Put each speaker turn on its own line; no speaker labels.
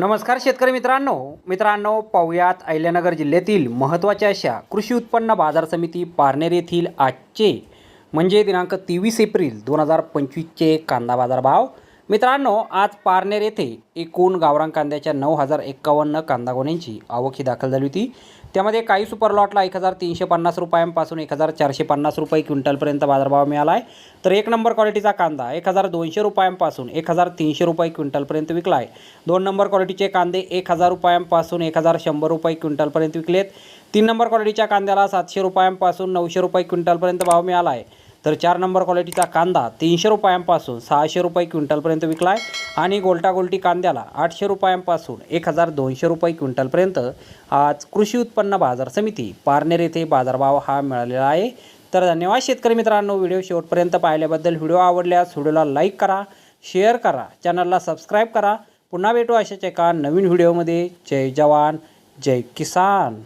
नमस्कार शेतकरी मित्रांनो. मित्रांनो पाहुयात अहिल्यानगर जिल्ह्यातील महत्त्वाच्या अशा कृषी उत्पन्न बाजार समिती पारनेर येथील आजचे म्हणजे दिनांक तेवीस एप्रिल दोन हजार पंचवीसचे कांदा बाजार भाव मित्रांनो आज पारनेर येथे एकूण गावरान कांद्याच्या नऊ हजार एक्कावन्न कांदागोन्यांची आवक ही दाखल झाली होती. त्यामध्ये काही सुपर लॉटला एक हजार तीनशे पन्नास रुपयांपासून एक हजार चारशे पन्नास रुपये क्विंटलपर्यंत बाजारभाव मिळाला आहे तर एक नंबर क्वालिटीचा कांदा एक हजार दोनशे रुपयांपासून एक हजार तीनशे रुपये क्विंटलपर्यंत विकला आहे दोन नंबर क्वालिटीचे कांदे एक हजार रुपयांपासून एक हजार शंभर रुपये क्विंटलपर्यंत विकलेत. तीन नंबर क्वालिटीच्या कांद्याला सातशे रुपयांपासून नऊशे रुपये क्विंटलपर्यंत भाव मिळाला आहे तर चार नंबर क्वालिटीचा कांदा तीनशे रुपयांपासून सहाशे रुपये क्विंटलपर्यंत विकला आहे आणि गोलटागोलटी कांद्याला आठशे रुपयांपासून एक हजार दोनशे रुपये क्विंटलपर्यंत आज कृषी उत्पन्न बाजार समिती पारनेर येथे बाजारभाव हा मिळालेला आहे. तर धन्यवाद शेतकरी मित्रांनो व्हिडिओ शेवटपर्यंत पाहिल्याबद्दल व्हिडिओ आवडल्यास व्हिडिओला लाईक करा शेअर करा चॅनलला सबस्क्राईब करा. पुन्हा भेटू अशाच एका नवीन व्हिडिओमध्ये. जय जवान जय किसान.